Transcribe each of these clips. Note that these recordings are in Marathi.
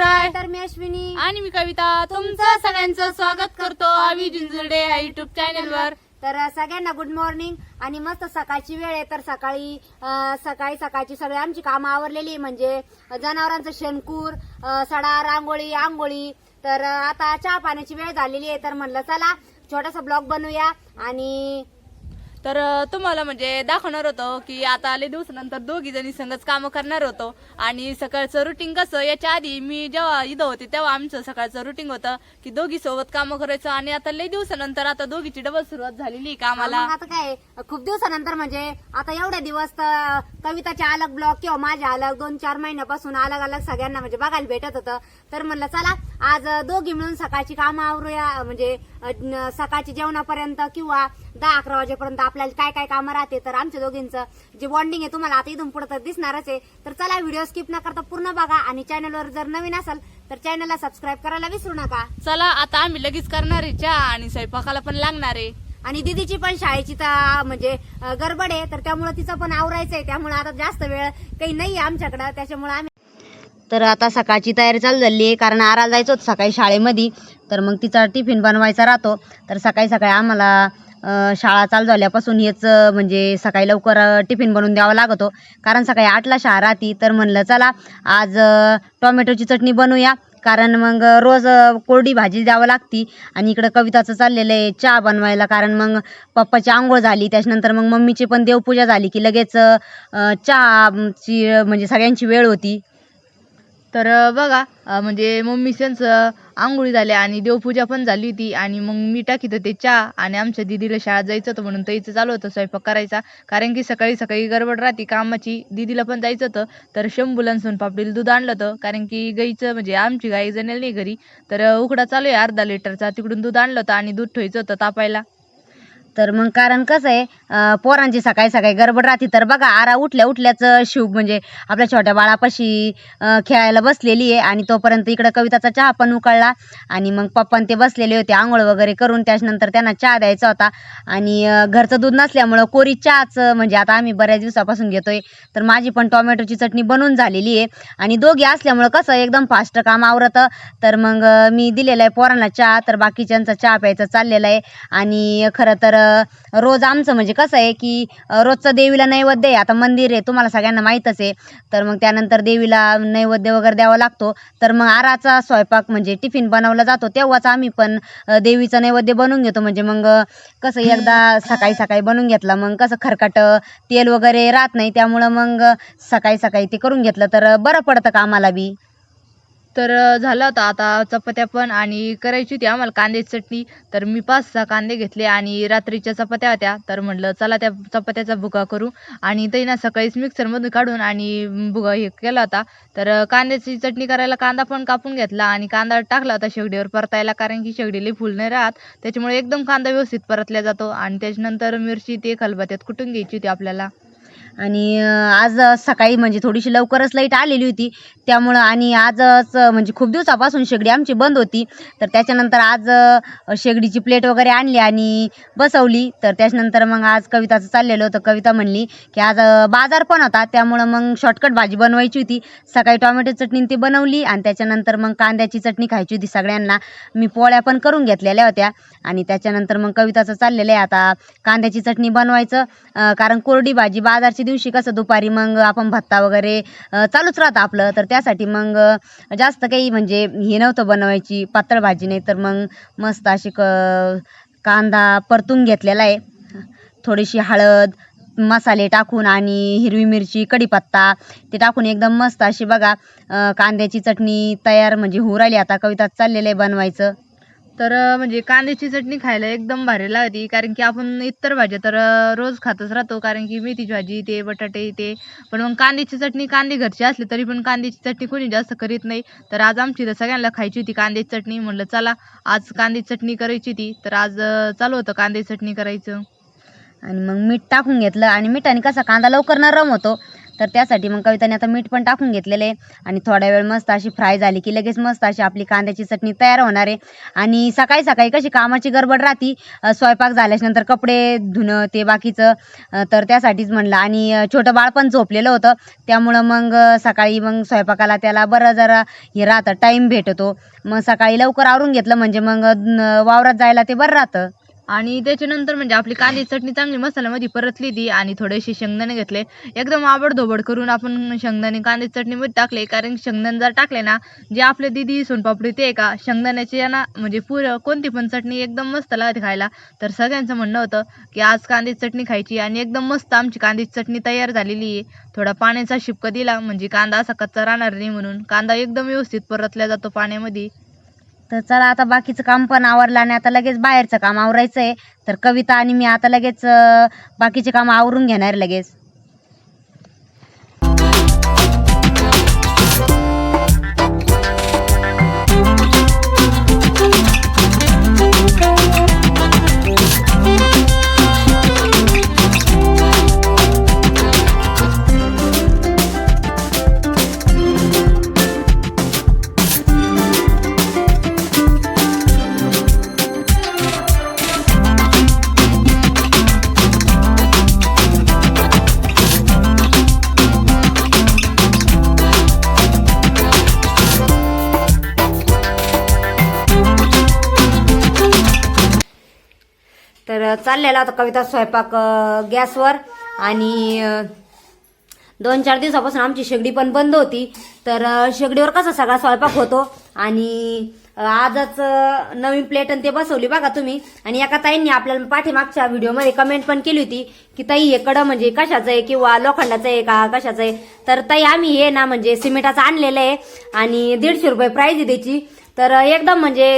शिवराय. तर मी अश्विनी. आणि मी कविता. तुमचं सगळ्यांचं स्वागत करतो आवी जिंजुर्डे या युट्यूब चॅनल वर. तर सगळ्यांना गुड मॉर्निंग आणि मस्त सकाळची वेळ आहे. तर सकाळी सकाळी सकाळची सगळी आमची कामं आवरलेली आहे. म्हणजे जनावरांचं शेणकूर सडा रांगोळी आंघोळी. तर आता चहा पाण्याची वेळ झालेली आहे. तर म्हणलं चला छोटासा ब्लॉग बनवूया. आणि तर तुम्हाला म्हणजे दाखवणार होतो की आता आले दिवसानंतर दोघी जणी संगच कामं करणार होतो. आणि सकाळचं रुटीन कसं याच्या आधी मी जेव्हा इथं होते तेव्हा आमचं सकाळचं रुटीन होतं की दोघी सोबत कामं करायचं. आणि आता लई दिवसानंतर आता दोघीची डबल सुरुवात झालेली आहे कामाला. मग आता काय खूप दिवसानंतर म्हणजे आता एवढ्या दिवस तर कविताचे अलग ब्लॉग किंवा माझ्या अलग दोन चार महिन्यापासून अलग अलग सगळ्यांना म्हणजे बघायला भेटत होतं. तर म्हणलं चला आज दोघी मिळून सकाळची कामं आवरूया म्हणजे अ, न- सकाळची जेवणापर्यंत किंवा दहा अकरा वाजेपर्यंत आपल्याला काय काय कामं राहते तर आमच्या दोघींचं जे बॉन्डिंग आहे तुम्हाला आता इथून पुढे तर दिसणारच आहे. तर चला व्हिडिओ स्किप न करता पूर्ण बघा आणि चॅनलवर जर नवीन असाल तर चॅनलला सबस्क्राईब करायला विसरू नका. चला आता आम्ही लगेच करणार आहे चहा आणि स्वयंपाकाला पण लागणार आहे. आणि दिदीची पण शाळेची तर म्हणजे गडबड आहे तर त्यामुळे तिचं पण आवरायचं आहे त्यामुळे आता जास्त वेळ काही नाही आमच्याकडं. त्याच्यामुळे आम्ही तर आता सकाळची तयारी चालू झाली आहे कारण आराला जायचं होतं सकाळी शाळेमध्ये. तर मग तिचा टिफिन बनवायचा राहतो. तर सकाळी सकाळी आम्हाला शाळा चालू झाल्यापासून हेच म्हणजे सकाळी लवकर टिफिन बनवून द्यावा लागतो. कारण सकाळी आठला शाळा राहती तर म्हणलं चला आज टोमॅटोची चटणी बनवूया. कारण मग रोज कोरडी भाजी द्यावं लागती. आणि इकडं कविताचं चाललेलं आहे चहा बनवायला. कारण मग पप्पाची आंघोळ झाली त्याच्यानंतर मग मम्मीची पण देवपूजा झाली की लगेच चहाची म्हणजे सगळ्यांची वेळ होती. तर बघा म्हणजे मम्मी त्यांचं आंघोळी झाल्या आणि देवपूजा पण झाली होती आणि मग मी टाकीत होते चहा आणि आमच्या दिदीला शाळेत जायचं होतं म्हणून त्याचं चालू होतं स्वयंपाक करायचा. कारण की सकाळी सकाळी गडबड राहते कामाची दिदीला पण जायचं होतं. तर शंभूला पापडील सोनपापडीला दूध आणलं होतं. कारण की गाईचं म्हणजे आमची गाई जणेल नाही घरी. तर उकडा चालू आहे अर्धा लिटरचा तिकडून दूध आणलं होतं आणि दूध ठेवायचं होतं तापायला. तर मग कारण कसं आहे पोरांची सकाळी सकाळी गडबड राहते. तर बघा आरा उठल्या उठल्याच शिव म्हणजे आपल्या छोट्या बाळापाशी खेळायला बसलेली आहे आणि तोपर्यंत इकडं कविताचा चहा पण उकळला आणि मग पप्पान ते बसलेले होते आंघोळ वगैरे करून. त्याच्यानंतर त्यांना चहा द्यायचा होता आणि घरचं दूध नसल्यामुळं कोरी चहाच म्हणजे आता आम्ही बऱ्याच दिवसापासून घेतोय. तर माझी पण टोमॅटोची चटणी बनवून झालेली आहे आणि दोघी असल्यामुळं कसं एकदम फास्ट काम आवरतं. तर मग मी दिलेला आहे पोरांना चहा तर बाकीच्यांचा चहा प्यायचा चाललेला आहे आणि खरं तर रोज आमचं म्हणजे कसं आहे की रोजचं देवीला नैवेद्य आहे. आता मंदिर आहे तुम्हाला सगळ्यांना माहीतच आहे. तर मग त्यानंतर देवीला नैवेद्य वगैरे द्यावा लागतो. तर मग आराचा स्वयंपाक म्हणजे टिफिन बनवला जातो. तेव्हाच आम्ही पण देवीचं नैवेद्य बनवून घेतो. म्हणजे मग कसं एकदा सकाळी सकाळी बनवून घेतला मग कसं खरकट तेल वगैरे राहत नाही. त्यामुळं मग सकाळी सकाळी ते करून घेतलं. तर बरं पडतं कामाला बी. तर झालं होतं आता चपात्या पण आणि करायची होती आम्हाला कांद्याची चटणी. तर मी पाच सहा कांदे घेतले आणि रात्रीच्या चपात्या होत्या. तर म्हटलं चला त्या चपात्याचा भुगा करू. आणि ते ना सकाळीच मिक्सरमधून काढून आणि भुगा हे केला होता. तर कांद्याची चटणी करायला कांदा पण कापून घेतला आणि कांदा टाकला होता शेगडीवर परतायला कारण की शेगडीला फुल नाही राहत. त्याच्यामुळे एकदम कांदा व्यवस्थित परतला जातो आणि त्याच्यानंतर मिरची ते खलबत्यात कुटून घ्यायची होती आपल्याला. आणि आज सकाळी म्हणजे थोडीशी लवकरच लाइट आलेली होती. त्यामुळं आणि आजच म्हणजे खूप दिवसापासून शेगडी आमची बंद होती. तर त्याच्यानंतर आज शेगडीची प्लेट वगैरे आणली आणि बसवली. तर त्याच्यानंतर मग आज कविताचं चाललेलं होतं. कविता म्हणली की आज बाजार पण होता. त्यामुळं मग शॉर्टकट भाजी बनवायची होती. सकाळी टोमॅटो चटणी ती बनवली आणि त्याच्यानंतर मग कांद्याची चटणी खायची होती सगळ्यांना. मी पोळ्या पण करून घेतलेल्या होत्या. आणि त्याच्यानंतर मग कविताचं चाललेलं आहे. आता कांद्याची चटणी बनवायचं कारण कोरडी भाजी बाजारच्या दिवशी कसं दुपारी मग आपण भत्ता वगैरे चालूच राहतं आपलं. तर त्यासाठी मग जास्त काही म्हणजे हे नव्हतं बनवायची पातळ भाजी नाही तर मग मस्त अशी क कांदा परतून घेतलेला आहे. थोडीशी हळद मसाले टाकून आणि हिरवी मिरची कढीपत्ता ते टाकून एकदम मस्त अशी बघा कांद्याची चटणी तयार म्हणजे होऊ राहिली. आता कविता चाललेलं आहे बनवायचं. तर म्हणजे कांद्याची चटणी खायला एकदम भारी लागते. कारण की आपण इतर भाज्या तर रोज खातच राहतो. कारण की मेथीची भाजी ते बटाटे ते. पण मग कांद्याची चटणी कांदे घरची असली तरी पण कांद्याची चटणी कोणी जास्त करीत नाही. तर आज आमची तर सगळ्यांना खायची होती कांद्याची चटणी. म्हणलं चला आज कांद्याची चटणी करायची होती. तर आज चालू होतं कांद्याची चटणी करायचं. आणि मग मीठ टाकून घेतलं. आणि मिठाने कसा कांदा लवकर नरम होतो. तर त्यासाठी मग कविताने आता मीठ पण टाकून घेतलेलं आहे. आणि थोड्या वेळ मस्त अशी फ्राय झाली की लगेच मस्त अशी आपली कांद्याची चटणी तयार होणार आहे. आणि सकाळी सकाळी कशी कामाची गडबड राहती स्वयंपाक झाल्याच्यानंतर कपडे धुणं ते बाकीचं तर त्यासाठीच म्हणलं. आणि छोटं बाळ पण झोपलेलं होतं. त्यामुळं मग सकाळी मग स्वयंपाकाला त्याला बरं जरा हे राहतं टाईम भेटतो. मग सकाळी लवकर आवरून घेतलं म्हणजे मग वावरात जायला ते बरं राहतं. आणि त्याच्यानंतर म्हणजे आपली कांदी चटणी चांगली मसाल्यामध्ये परतली ती आणि थोडेसे शेंगदाणे घेतले. एकदम आबडधोबड करून आपण शेंगदाणे कांदी चटणीमध्ये टाकले. कारण शेंगदाणे जर टाकले ना जे आपले दिदी सोनपापडी ते का शेंगदाण्याची ना म्हणजे पूर कोणती पण चटणी एकदम मस्त लागते खायला. तर सगळ्यांचं म्हणणं होतं की आज कांदी चटणी खायची आणि एकदम मस्त आमची कांदी चटणी तयार झालेली आहे. थोडा पाण्याचा शिपका दिला म्हणजे कांदा असा कच्चा राहणार नाही म्हणून. कांदा एकदम व्यवस्थित परतला जातो पाण्यामध्ये. तर चला आता बाकीचं काम पण आवरलं आणि आता लगेच बाहेरचं काम आवरायचं आहे तर कविता आणि मी आता लगेच अं, बाकीचे काम आवरून घेणार आहे लगेच. चाललेला होता कविता स्वयंपाक गॅसवर. आणि दोन चार दिवसापासून आमची शेगडी पण बंद होती. तर शेगडीवर कसा सगळा स्वयंपाक होतो? आणि आजच नवीन प्लेट आणि ते बसवली बघा तुम्ही. आणि एका ताईंनी आपल्याला पाठीमागच्या व्हिडिओमध्ये कमेंट पण केली होती की ताई हे कडं म्हणजे कशाचं आहे? किंवा लोखंडाचं आहे का? कशाचं आहे? तर ताई आम्ही हे ना म्हणजे सिमेंटाचं आणलेलं आहे आणि दीडशे रुपये प्राईज आहे त्याची. तर एकदम म्हणजे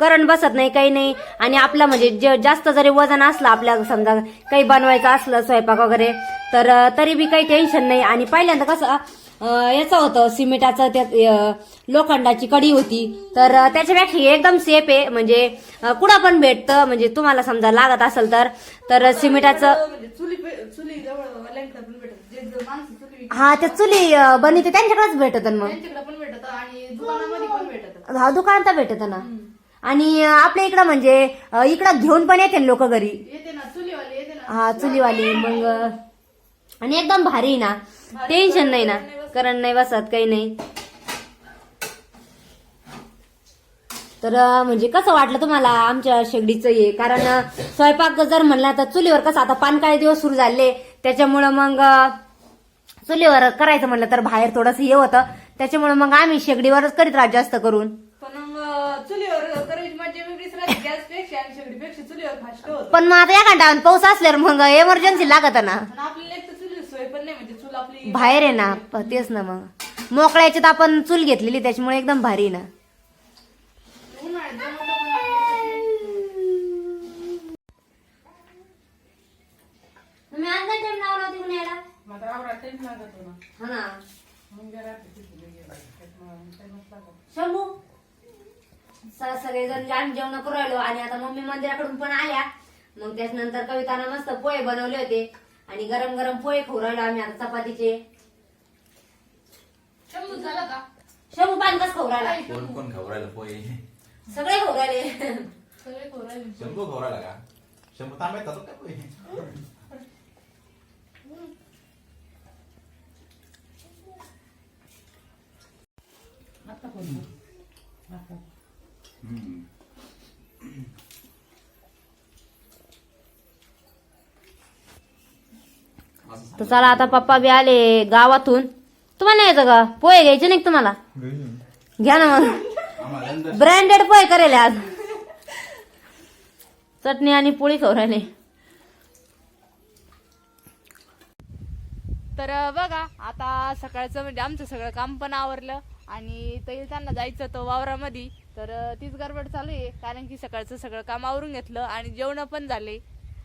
करंट बसत नाही काही नाही. आणि आपलं म्हणजे जास्त जरी वजन असलं आपल्या समजा काही बनवायचं असलं स्वयंपाक वगैरे तर तरी बी काही टेन्शन नाही. आणि पहिल्यांदा कसं याचं होतं सिमेंटाचं त्यात अं, लोखंडाची कडी होती. तर त्याच्यापेक्षा एकदम सेफ आहे. म्हणजे कुठं पण भेटतं म्हणजे तुम्हाला समजा लागत असेल तर तर सिमेंटाचं हा त्या चुली अं, बनवते त्यांच्याकडेच भेटत मग. हा दुकानात भेटत ना. आणि आपल्या इकडं म्हणजे इकडं घेऊन पण येते लोक घरी. हा चुलीवाली मग आणि एकदम भारी ना. टेन्शन नाही ना. कारण नाही बसत काही नाही. तर म्हणजे कसं वाटलं तुम्हाला आमच्या शेगडीचं हे? कारण स्वयंपाक जर म्हणला तर चुलीवर कसं आता पानकाळे दिवस सुरू झाले. त्याच्यामुळं मग चुलीवर करायचं म्हणलं तर बाहेर थोडस हे होतं. त्याच्यामुळे मग आम्ही शेगडीवरच करीत राहत जास्त करून. पण मग चुलीवर करायची मजा वेगळीच राहते गॅसपेक्षा आणि शेगडीपेक्षा चुलीवर फास्ट होत. पण मग आता एका टाइम पाऊस असल्यावर मग एमर्जन्सी लागत ना. आणि आपल्याला एक तर चुली सोय पण नाही म्हणजे चूल आपली बाहेर आहे ना प- तेच ना मग. मोकळ्या याच्यात आपण चूल घेतलेली त्याच्यामुळे एकदम भारी आहे ना. उन्हाळ्यात पण नाही. आज लावला होती लागत हो. हा ना मग काय राहते तिथे लगे. त्याच्यामुळं time च लागत. शंभू स- सगळेजण आम्ही जेवण करू राहिलो आणि आता मम्मी मंदिराकडून पण आल्या. मग त्याच्यानंतर कवितानं मस्त पोहे बनवले होते आणि गरम गरम पोहे खाऊ राहिलो आम्ही आता चपातीचे. शंभू झाला का? शंभू पान कसं खाऊ राहिला? कोण कोण पोहे? सगळे खाऊ राहिले. सगळे पोरं शंभू घाबरायला का? शंभू थांबायचा तो काय पोहे तर चला आता पप्पा बी आले गावातून. तुम्हाला यायचं का? पोहे घ्यायचे नाही का तुम्हाला? घ्या ना मग. ब्रँडेड पोहे करेल आज. चटणी आणि पोळी खाऊ राहिले. तर बघा आता सकाळचं म्हणजे आमचं सगळं काम पण आवरलं आणि तरी त्यांना जायचं होतं वावरामध्ये. तर तीच गडबड चालू आहे कारण की सकाळचं सगळं काम आवरून घेतलं आणि जेवण पण झाले.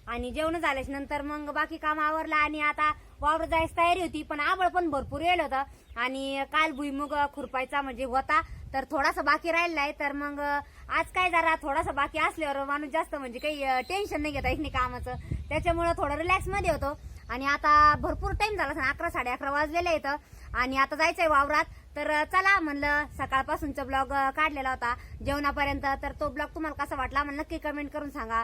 आणि जेवण झाल्याच्यानंतर मग बाकी काम आवरला आणि आता वावर जायची तयारी होती पण आबळ पण भरपूर येल होतं. आणि काल भुईमुग खुरपायचा म्हणजे होता तर थोडासा बाकी राहिलेला आहे. तर मग आज काय जरा थोडासा बाकी असल्यावर माणूस जास्त म्हणजे काही टेन्शन नाही घेता येत कामाचं. त्याच्यामुळं थोडं रिलॅक्समध्ये होतो. आणि आता भरपूर टाइम झाला अकरा साडे अकरा वाजलेले आहेत. आणि आता जायचंय वावरात. तर चला म्हणलं सकाळपासूनचा ब्लॉग काढलेला होता. जेवणापर्यंत तर तो ब्लॉग तुम्हाला कसा वाटला म्हणलं नक्की कमेंट करून सांगा.